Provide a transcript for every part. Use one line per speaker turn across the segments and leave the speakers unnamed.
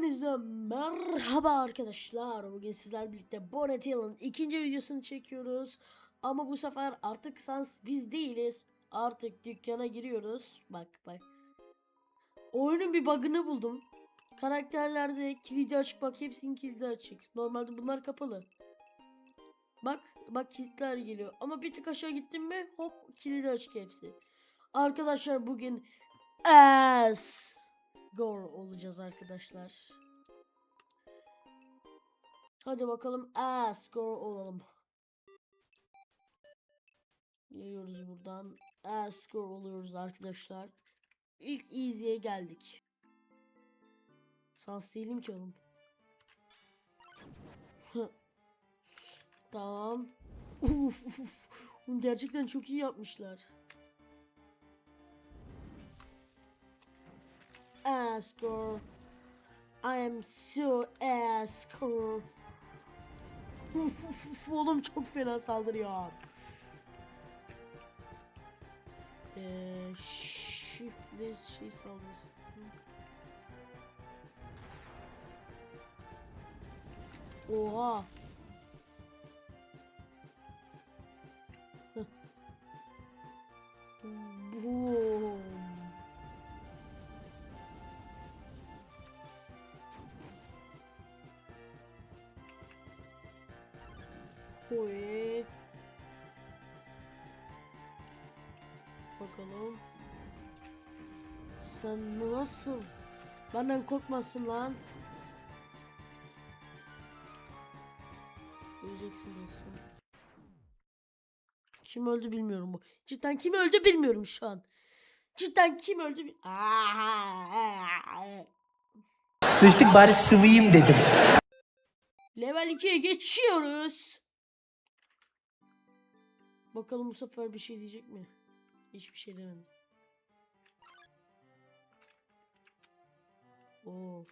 Hepinize merhaba arkadaşlar. Bugün sizler birlikte Bonnet Hill'ın ikinci videosunu çekiyoruz. Ama bu sefer artık sans biz değiliz. Artık dükkana giriyoruz. Bak bak. Oyunun bir bug'ını buldum. Karakterlerde kilidi açık bak hepsinin kilidi açık. Normalde bunlar kapalı. Bak bak kilitler geliyor. Ama bir tık aşağı gittim mi hop kilidi açık hepsi. Arkadaşlar bugün As Gore olacağız arkadaşlar. Hadi bakalım As Gore olalım. Geliyoruz buradan. As Gore oluyoruz arkadaşlar. İlk Easy'ye geldik. Sans değilim ki oğlum. tamam. Uf, uf. Gerçekten çok iyi yapmışlar. Asgore. I am so uf, uf, Oğlum çok fena saldırıyor. Eee shiftle şey saldırısı. Oha. Heh. Oy. Bakalım. Sen nasıl? Benden korkmasın lan. Öleceksin dostum. Kim öldü bilmiyorum bu. Cidden kim öldü bilmiyorum şu an. Cidden kim öldü bil-!
Sıçtık bari sıvıyım dedim.
Level 2'ye geçiyoruz. Bakalım bu sefer bir şey diyecek mi? Hiçbir şey demedi. Oo.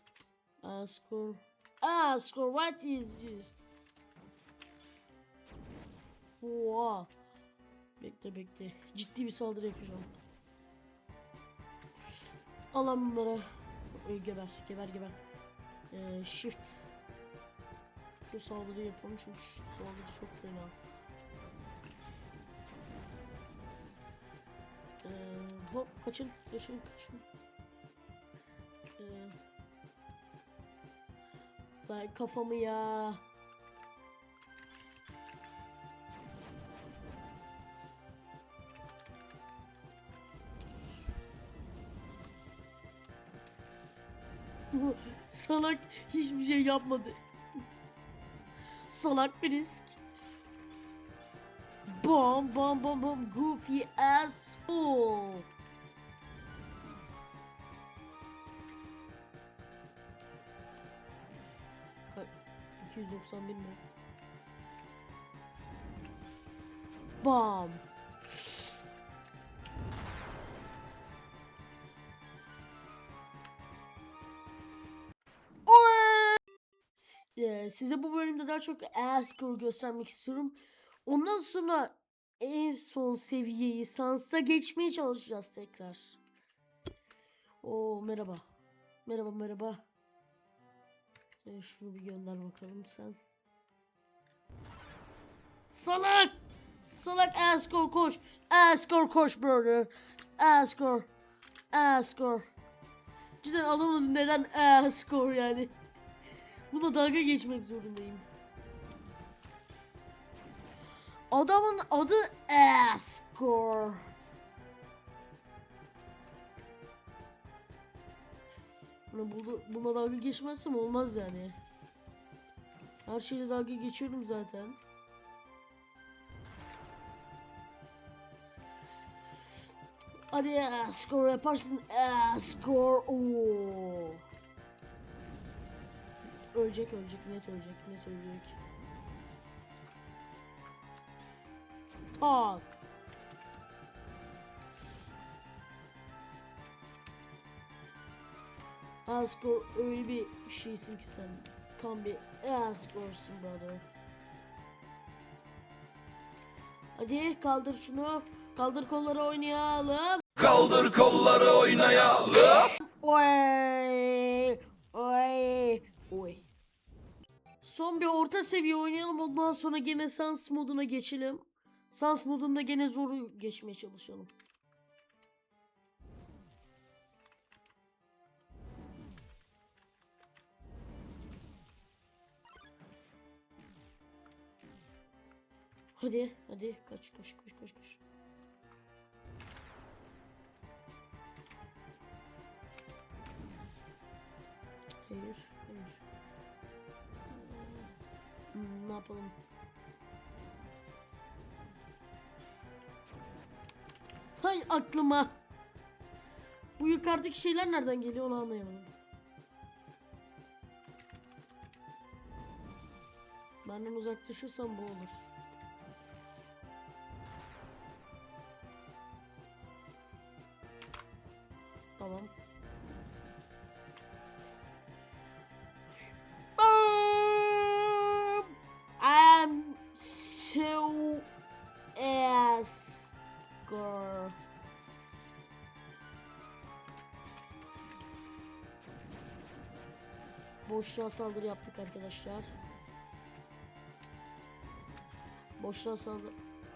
Askur. Askur what is this? Oha. Bekle bekle. Ciddi bir saldırı yapacağım. Alan bunlara. Öy, geber geber geber. Ee, shift. Şu saldırı yapalım çünkü şu saldırı çok fena. Ee, hop kaçın kaçın kaçın. Ee, Day kafamı ya. Salak hiçbir şey yapmadı. Salak bir risk. Bom bom bom bom goofy asshole. Kaç? 291 mi? Bam. Eee, size bu bölümde daha çok Asgore göstermek istiyorum. Ondan sonra en son seviyeyi Sans'ta geçmeye çalışacağız tekrar. Oo merhaba. Merhaba merhaba. Ee, şunu bir gönder bakalım sen. Salak! Salak Asgore koş. Asgore koş brother. Asgore. Asgore. Cidden adamın neden Asgore yani. Buna dalga geçmek zorundayım. Adamın adı Asgore. Buna, buna, buna dalga geçmezsem olmaz yani. Her şeyle dalga geçiyorum zaten. Hadi Asgore yaparsın Asgore. Oo. Ölecek ölecek net ölecek net ölecek. Tak. Asgore öyle bir şeysin ki sen. Tam bir Asgore'sun brother. Hadi kaldır şunu. Kaldır kolları oynayalım.
Kaldır kolları oynayalım.
Oy! Oy! bakalım bir orta seviye oynayalım. Ondan sonra gene sans moduna geçelim. Sans modunda gene zoru geçmeye çalışalım. Hadi, hadi kaç kaç kaç kaç kaç. Hayır, hayır. Hmm, ne yapalım? Hay aklıma. Bu yukarıdaki şeyler nereden geliyor onu anlayamadım. Benden uzaklaşırsam bu olur. Tamam. Boşluğa saldırı yaptık arkadaşlar. Boşluğa saldır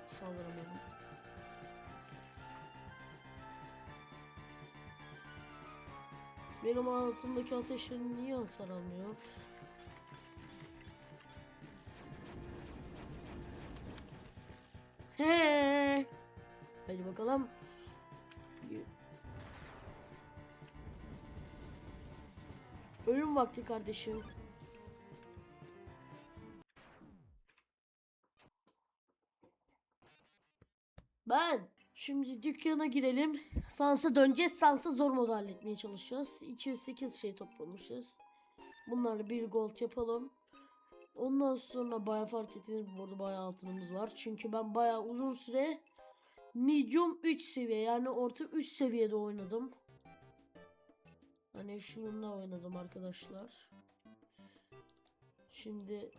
saldıramıyorum. Benim altımdaki ateşlerim niye hasar almıyor? He. Hadi bakalım. Ölüm vakti kardeşim. Ben şimdi dükkana girelim. Sansa döneceğiz. Sansa zor modu halletmeye çalışacağız. 208 şey toplamışız. Bunlarla bir gold yapalım. Ondan sonra baya fark ettiniz bu arada baya altınımız var. Çünkü ben baya uzun süre medium 3 seviye yani orta 3 seviyede oynadım. Hani şununla oynadım arkadaşlar. Şimdi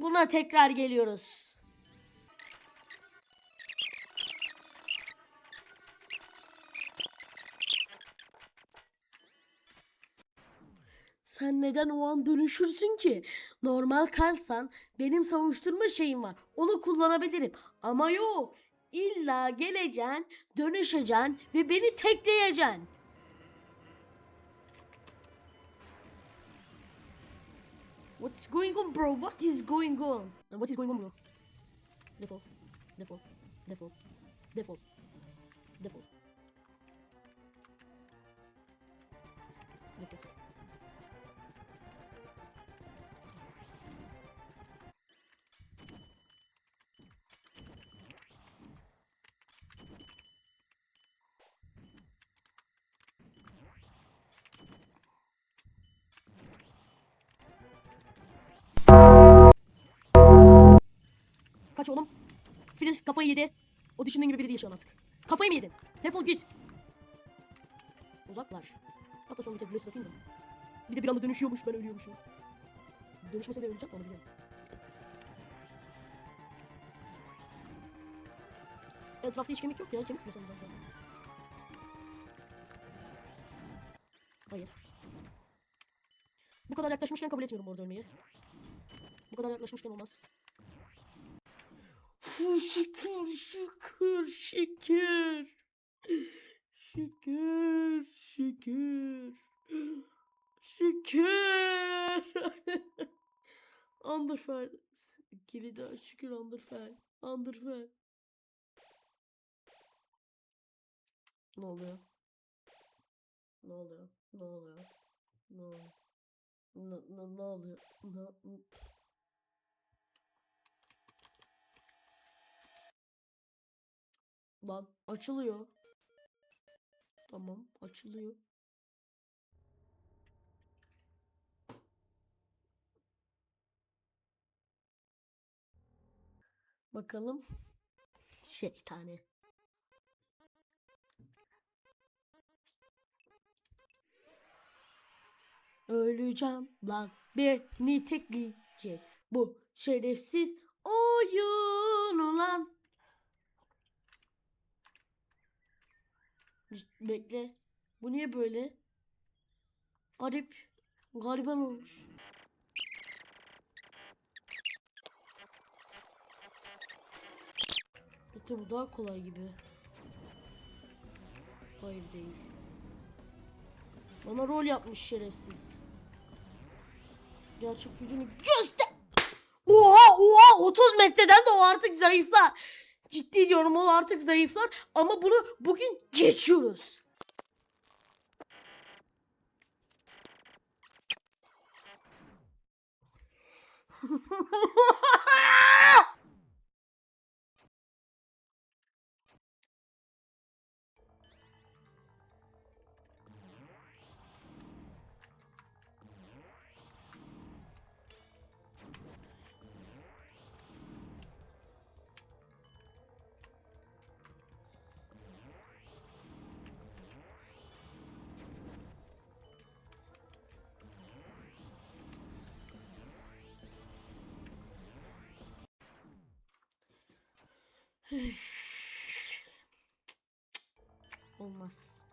buna tekrar geliyoruz. Sen neden o an dönüşürsün ki? Normal kalsan benim savuşturma şeyim var. Onu kullanabilirim. Ama yok. İlla geleceksin, dönüşeceksin ve beni tekleyeceksin. What's going on bro? What is going on? Uh, What is going on bro? Defol. Defol. Defol. Defol. Defol. Kaç oğlum? Filiz kafayı yedi. O düşündüğün gibi biri değil şu an artık. Kafayı mı yedin? Defol git. Uzaklaş. Hatta son bir tek bless atayım da. Bir de bir anda dönüşüyormuş ben ölüyormuşum. Dönüşmese de öleceğim onu biliyorum. Etrafta hiç kemik yok ya. Kemik mi ben sana? Hayır. Bu kadar yaklaşmışken kabul etmiyorum orada ölmeyi. Bu kadar yaklaşmışken olmaz. Fu, Şükür, şükür, şükür. Şükür, şükür. Şükür. Underfell. Kilidi şükür Underfell. Underfell. Ne oluyor? Ne oluyor? Ne oluyor? Ne oluyor? Ne, ne, ne oluyor? Ne, Lan açılıyor. Tamam açılıyor. Bakalım. Şeytani. Öleceğim lan beni tekleyecek bu şerefsiz oyun ulan. Bekle. Bu niye böyle? Garip. Gariban olmuş. Bekle bu daha kolay gibi. Hayır değil. Bana rol yapmış şerefsiz. Gerçek gücünü göster. Oha oha 30 metreden de o artık zayıflar. Ciddi diyorum o artık zayıflar ama bunu bugün geçiyoruz. Olmaz.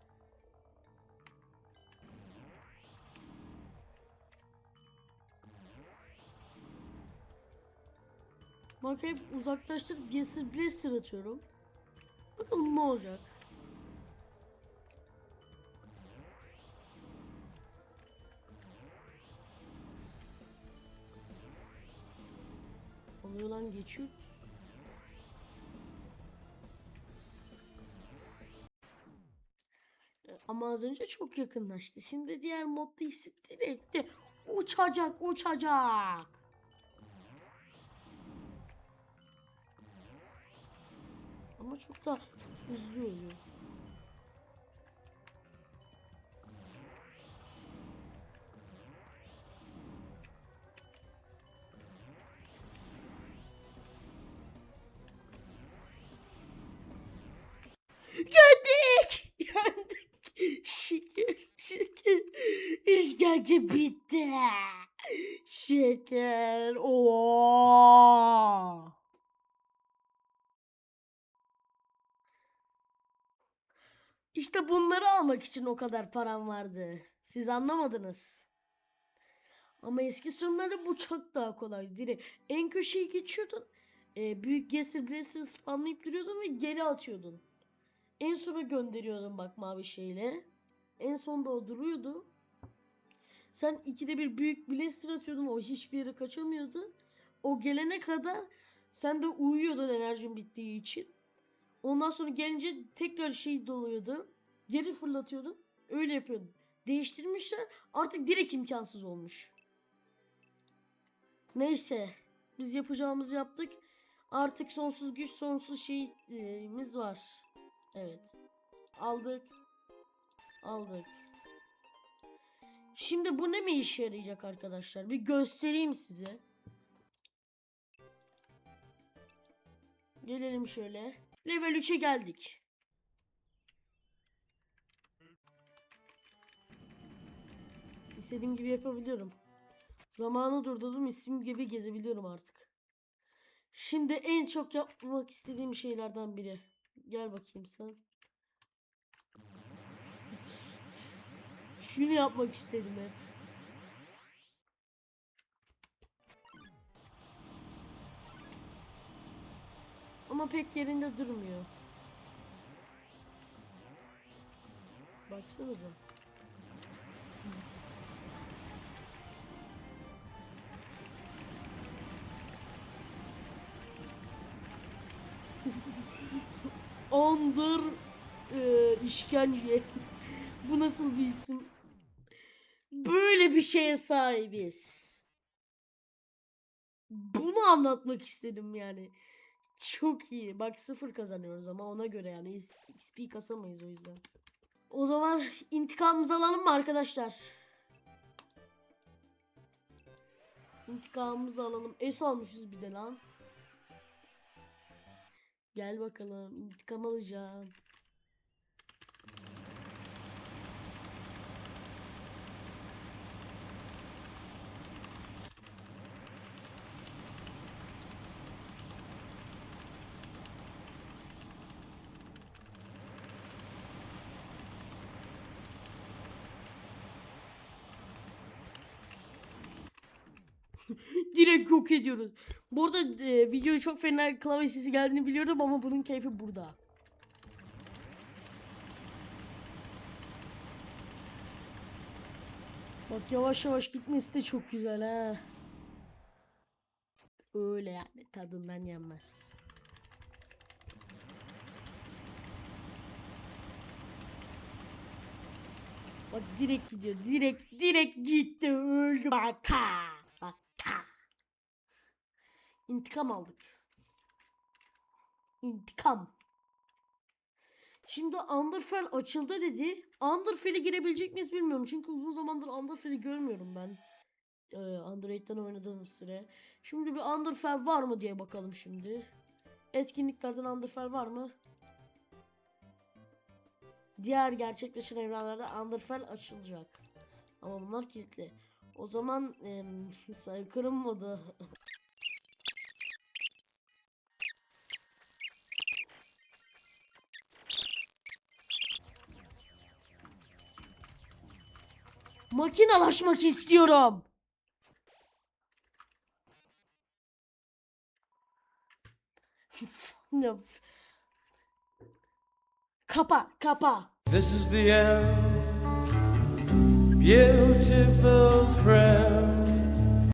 Hep uzaklaştırıp Gesir Blaster atıyorum. Bakalım ne olacak. Oluyor lan geçiyor. Ama az önce çok yakınlaştı. Şimdi diğer modda hissettiğini etti. Uçacak, uçacak. Ama çok da hızlı oluyor. İşkence bitti. Şeker. Oo. İşte bunları almak için o kadar param vardı. Siz anlamadınız. Ama eski sürümlerde bu çok daha kolay. Direkt en köşeyi geçiyordun. E, büyük Gesir Blaster'ı spamlayıp duruyordun ve geri atıyordun. En sona gönderiyordun bak mavi şeyle. En sonda o duruyordu. Sen ikide bir büyük blaster atıyordun. O hiçbir yere kaçamıyordu. O gelene kadar sen de uyuyordun enerjin bittiği için. Ondan sonra gelince tekrar şey doluyordu. Geri fırlatıyordun. Öyle yapıyordun. Değiştirmişler. Artık direkt imkansız olmuş. Neyse. Biz yapacağımızı yaptık. Artık sonsuz güç, sonsuz şeyimiz var. Evet. Aldık. Aldık. Şimdi bu ne mi işe yarayacak arkadaşlar? Bir göstereyim size. Gelelim şöyle. Level 3'e geldik. İstediğim gibi yapabiliyorum. Zamanı durdurdum istediğim gibi gezebiliyorum artık. Şimdi en çok yapmak istediğim şeylerden biri. Gel bakayım sen. Şunu yapmak istedim hep. Ama pek yerinde durmuyor. Baksanıza. Andır e, işkence. Bu nasıl bir isim? Böyle bir şeye sahibiz. Bunu anlatmak istedim yani. Çok iyi. Bak sıfır kazanıyoruz ama ona göre yani XP kasamayız o yüzden. O zaman intikamımızı alalım mı arkadaşlar? İntikamımızı alalım. Es almışız bir de lan. Gel bakalım. intikam alacağım. Direkt yok ediyoruz. Bu arada e, videoyu çok fena klavye sesi geldiğini biliyorum ama bunun keyfi burada. Bak yavaş yavaş gitmesi de çok güzel ha. Öyle yani tadından yenmez. Bak direkt gidiyor. Direkt direkt gitti öldü. Baka. Baka. İntikam aldık. İntikam. Şimdi Underfell açıldı dedi. Underfell'e girebilecek miyiz bilmiyorum. Çünkü uzun zamandır Underfell'i görmüyorum ben. Ee, Android'den oynadığım süre. Şimdi bir Underfell var mı diye bakalım şimdi. Etkinliklerden Underfell var mı? Diğer gerçekleşen evrenlerde Underfell açılacak. Ama bunlar kilitli. O zaman em, soykırım modu. Makinalaşmak istiyorum. Kapa, kapa.
This is the end, beautiful friend.